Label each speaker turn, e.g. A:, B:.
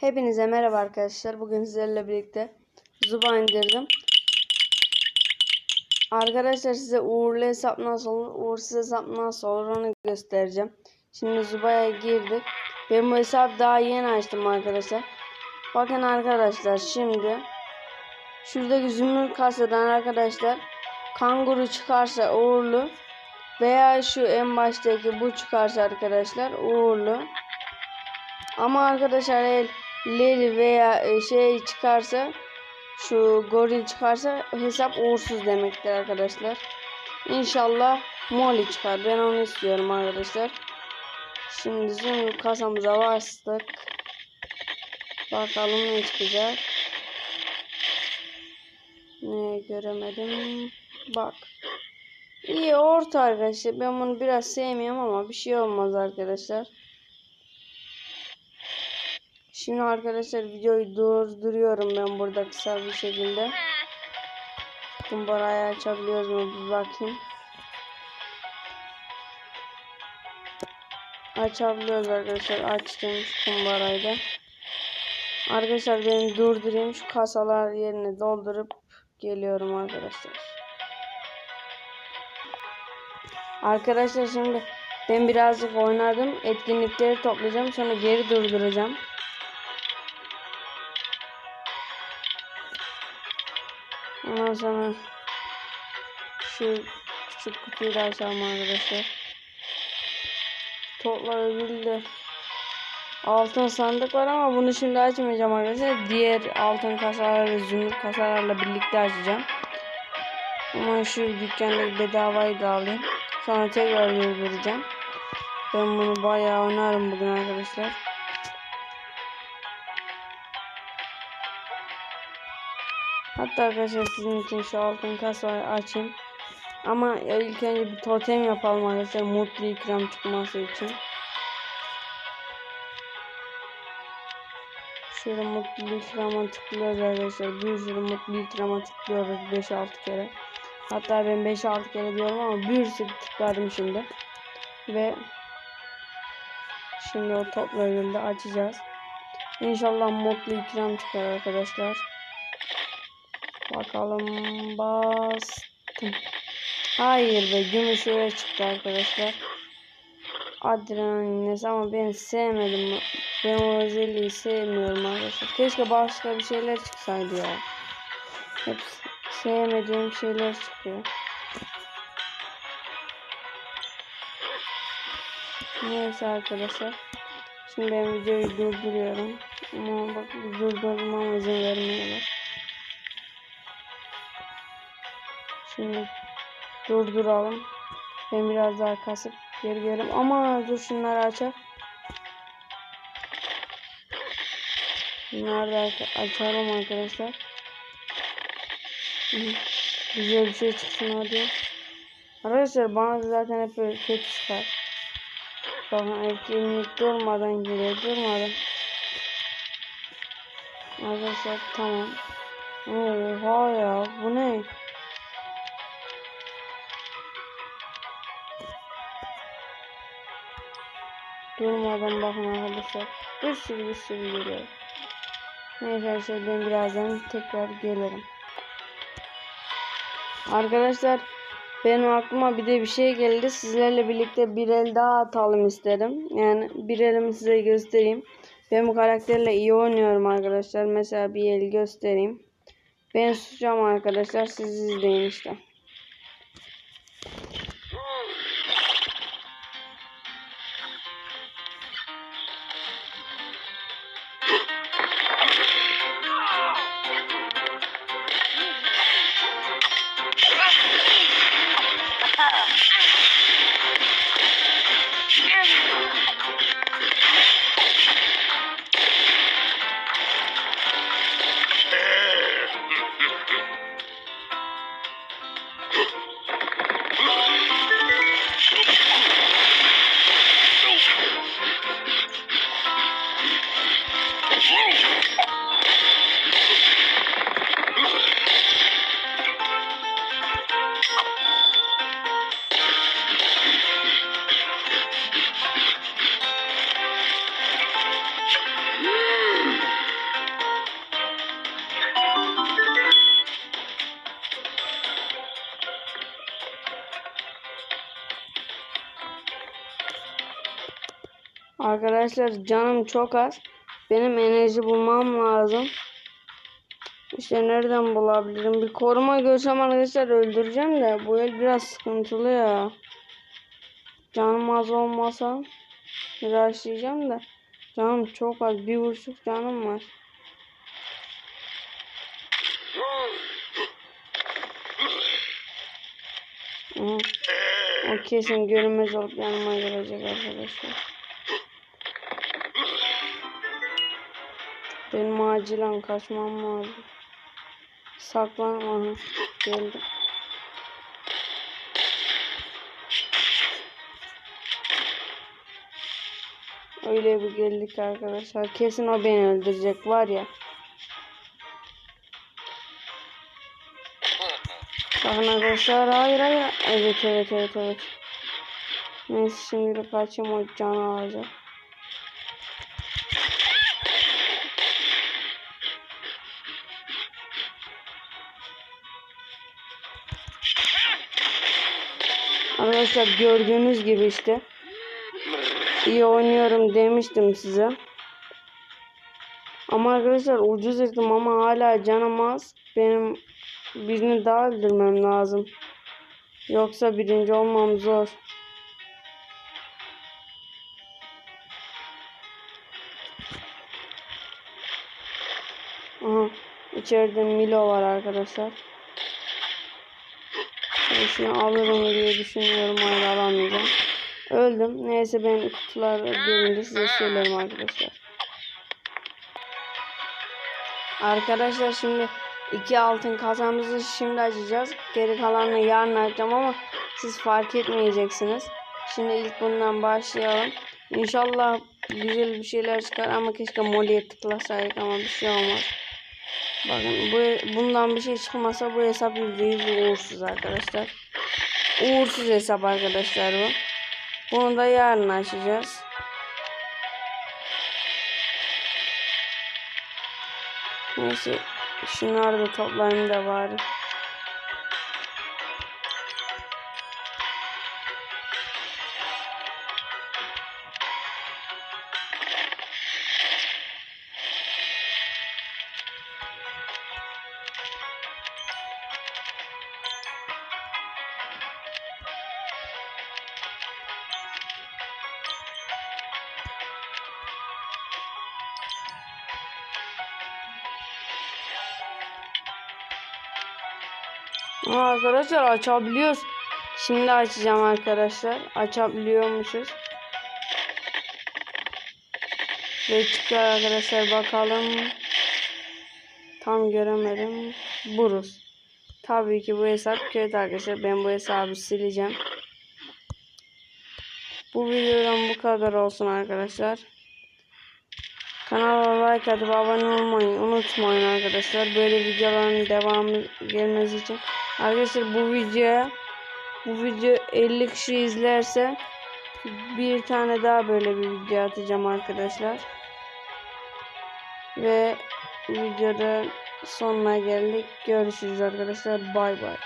A: Hepinize merhaba arkadaşlar. Bugün sizlerle birlikte Zuba indirdim. Arkadaşlar size uğurlu hesap nasıl olur, uğursuz hesap nasıl olur onu göstereceğim. Şimdi Zuba'ya girdik. Ben bu hesabı daha yeni açtım arkadaşlar. Bakın arkadaşlar şimdi şuradaki zümrüt kasadan arkadaşlar kanguru çıkarsa uğurlu veya şu en baştaki bu çıkarsa arkadaşlar uğurlu. Ama arkadaşlar el Leli veya e, şey çıkarsa şu goril çıkarsa hesap uğursuz demektir arkadaşlar. İnşallah Molly çıkar. Ben onu istiyorum arkadaşlar. Şimdi zümrüt kasamıza bastık. Bakalım ne çıkacak. Ne göremedim. Bak. İyi orta arkadaşlar. Ben bunu biraz sevmiyorum ama bir şey olmaz arkadaşlar. Şimdi arkadaşlar videoyu durduruyorum ben burada kısa bir şekilde. Kumbarayı açabiliyoruz mu bir bakayım. Açabiliyoruz arkadaşlar. Açtım şu kumbarayı da. Arkadaşlar ben durdurayım. Şu kasalar yerine doldurup geliyorum arkadaşlar. Arkadaşlar şimdi ben birazcık oynadım. Etkinlikleri toplayacağım. Sonra geri durduracağım. Ondan sonra şu küçük kutuyu da açalım arkadaşlar. Toplayabildi. Altın sandık var ama bunu şimdi açmayacağım arkadaşlar. Diğer altın kasalarla zümrüt kasalarla birlikte açacağım. Ama şu dükkandaki bedavayı da alayım. Sonra tekrar durduracağım. Ben bunu bayağı oynarım bugün arkadaşlar. Hatta arkadaşlar sizin için şu altın kasayı açayım. Ama ilk önce bir totem yapalım arkadaşlar. Mutlu ikram çıkması için. Şöyle mutlu ikrama tıklıyoruz arkadaşlar. Bir sürü mutlu ikrama tıklıyoruz 5-6 kere. Hatta ben 5-6 kere diyorum ama bir sürü tıkladım şimdi. Ve şimdi o topla açacağız. İnşallah mutlu ikram çıkar arkadaşlar. Bakalım bastım. Hayır be gümüş öyle çıktı arkadaşlar. Adrenalin ama ben sevmedim. Ben o özelliği sevmiyorum arkadaşlar. Keşke başka bir şeyler çıksaydı ya. Hep sevmediğim şeyler çıkıyor. Neyse arkadaşlar. Şimdi ben videoyu durduruyorum. Ama bak durdurmama izin vermiyorlar. Şimdi durduralım. Ben biraz daha kasıp geri gelelim. Ama dur şunları açar. Bunları da açalım arkadaşlar. Güzel bir şey çıksın hadi. Arkadaşlar bana zaten hep böyle kötü çıkar. Bakın etkinlik durmadan geliyor. Durmadan. Arkadaşlar tamam. Oha ya Durmadan bakın arkadaşlar. Bir sürü bir sürü geliyor. Neyse arkadaşlar ben birazdan tekrar gelirim. Arkadaşlar benim aklıma bir de bir şey geldi. Sizlerle birlikte bir el daha atalım istedim. Yani bir elimi size göstereyim. Ben bu karakterle iyi oynuyorum arkadaşlar. Mesela bir el göstereyim. Ben susacağım arkadaşlar. Siz izleyin işte. Arkadaşlar canım çok az. Benim enerji bulmam lazım. İşte nereden bulabilirim? Bir koruma görsem arkadaşlar öldüreceğim de bu el biraz sıkıntılı ya. Canım az olmasa başlayacağım da canım çok az. Bir vuruşluk canım var. O kesin görünmez olup yanıma gelecek arkadaşlar. Benim acilen kaçmam lazım. Saklan aha geldi. Öyle bir geldik arkadaşlar. Kesin o beni öldürecek var ya. Bakın arkadaşlar hayır hayır. Evet evet evet evet. Neyse şimdi kaçayım o canı alacak. Arkadaşlar gördüğünüz gibi işte. İyi oynuyorum demiştim size. Ama arkadaşlar ucuz ettim ama hala canım az. Benim birini daha öldürmem lazım. Yoksa birinci olmam zor. Aha, içeride Milo var arkadaşlar. Ben şunu alırım diye düşünüyorum. Hayır alamayacağım. Öldüm. Neyse ben kutular görünce size söylerim arkadaşlar. Arkadaşlar şimdi iki altın kasamızı şimdi açacağız. Geri kalanını yarın açacağım ama siz fark etmeyeceksiniz. Şimdi ilk bundan başlayalım. İnşallah güzel bir şeyler çıkar ama keşke Molly'e tıklasaydık ama bir şey olmaz. Bakın bu bundan bir şey çıkmasa bu hesap %100 uğursuz arkadaşlar. Uğursuz hesap arkadaşlar bu. Bunu da yarın açacağız. Neyse şunları da toplayayım da bari. Aa, arkadaşlar açabiliyoruz. Şimdi açacağım arkadaşlar. Açabiliyormuşuz. Ve çıkıyor arkadaşlar bakalım. Tam göremedim. Buruz. Tabii ki bu hesap kötü arkadaşlar. Ben bu hesabı sileceğim. Bu videodan bu kadar olsun arkadaşlar. Kanala like atıp abone olmayı unutmayın arkadaşlar. Böyle videoların devamı gelmesi için. Arkadaşlar bu videoya bu video 50 kişi izlerse bir tane daha böyle bir video atacağım arkadaşlar. Ve videoda sonuna geldik. Görüşürüz arkadaşlar. Bay bay.